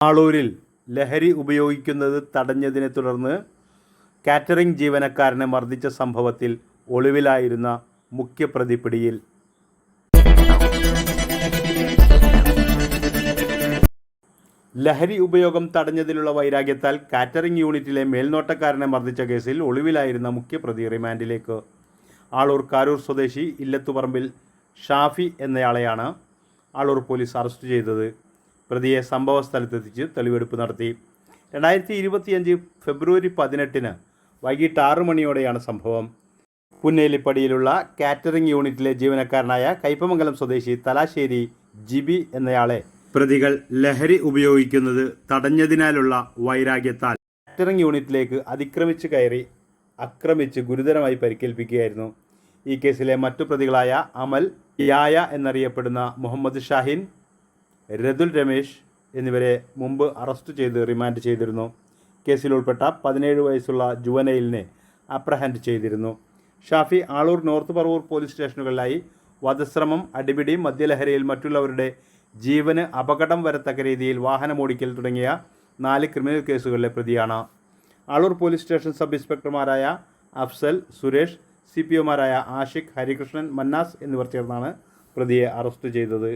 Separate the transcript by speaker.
Speaker 1: ആളൂരിൽ ലഹരി ഉപയോഗിക്കുന്നത് തടഞ്ഞതിനെ തുടർന്ന് കാറ്ററിംഗ് ജീവനക്കാരനെ മർദ്ദിച്ച സംഭവത്തിൽ ഒളിവിലായിരുന്ന മുഖ്യപ്രതി പിടിയിൽ ലഹരി ഉപയോഗം തടഞ്ഞതിലുള്ള വൈരാഗ്യത്താൽ കാറ്ററിംഗ് യൂണിറ്റിലെ മേൽനോട്ടക്കാരനെ മർദ്ദിച്ച കേസിൽ ഒളിവിലായിരുന്ന മുഖ്യപ്രതി റിമാൻഡിലേക്ക്. ആളൂർ കാരൂർ സ്വദേശി ഇല്ലത്തുപറമ്പിൽ ഷാഫി എന്നയാളെയാണ് ആളൂർ പോലീസ് അറസ്റ്റ് ചെയ്തത്. പ്രതിയെ സംഭവ സ്ഥലത്തെത്തിച്ച് തെളിവെടുപ്പ് നടത്തി. രണ്ടായിരത്തി ഇരുപത്തിയഞ്ച് ഫെബ്രുവരി പതിനെട്ടിന് വൈകിട്ട് ആറു മണിയോടെയാണ് സംഭവം. പുന്നേലിപ്പടിയിലുള്ള കാറ്ററിംഗ് യൂണിറ്റിലെ ജീവനക്കാരനായ കയ്പമംഗലം സ്വദേശി തലാശ്ശേരി ജിബി എന്നയാളെ പ്രതികൾ ലഹരി ഉപയോഗിക്കുന്നത് തടഞ്ഞതിനാലുള്ള വൈരാഗ്യത്താൽ കാറ്ററിംഗ് യൂണിറ്റിലേക്ക് അതിക്രമിച്ച് കയറി ആക്രമിച്ച് ഗുരുതരമായി പരിക്കേൽപ്പിക്കുകയായിരുന്നു. ഈ കേസിലെ മറ്റു പ്രതികളായ അമൽ യായ എന്നറിയപ്പെടുന്ന മുഹമ്മദ് ഷാഹിൻ രതുൽ രമേശ് എന്നിവരെ മുമ്പ് അറസ്റ്റ് ചെയ്ത് റിമാൻഡ് ചെയ്തിരുന്നു. കേസിൽ ഉൾപ്പെട്ട പതിനേഴ് വയസ്സുള്ള ജുവനയിലിനെ അപ്രഹൻഡ് ചെയ്തിരുന്നു. ഷാഫി ആളൂർ നോർത്ത് പറവൂർ പോലീസ് സ്റ്റേഷനുകളിലായി വധശ്രമം അടിപിടി മദ്യലഹരിയിൽ മറ്റുള്ളവരുടെ ജീവന് അപകടം വരത്തക്ക രീതിയിൽ വാഹനമോടിക്കൽ തുടങ്ങിയ നാല് ക്രിമിനൽ കേസുകളിലെ പ്രതിയാണ്. ആളൂർ പോലീസ് സ്റ്റേഷൻ സബ് ഇൻസ്പെക്ടർമാരായ അഫ്സൽ സുരേഷ് സി പി ഒമാരായ ആഷിഖ് ഹരികൃഷ്ണൻ മന്നാസ് എന്നിവർ ചേർന്നാണ് പ്രതിയെ അറസ്റ്റ് ചെയ്തത്.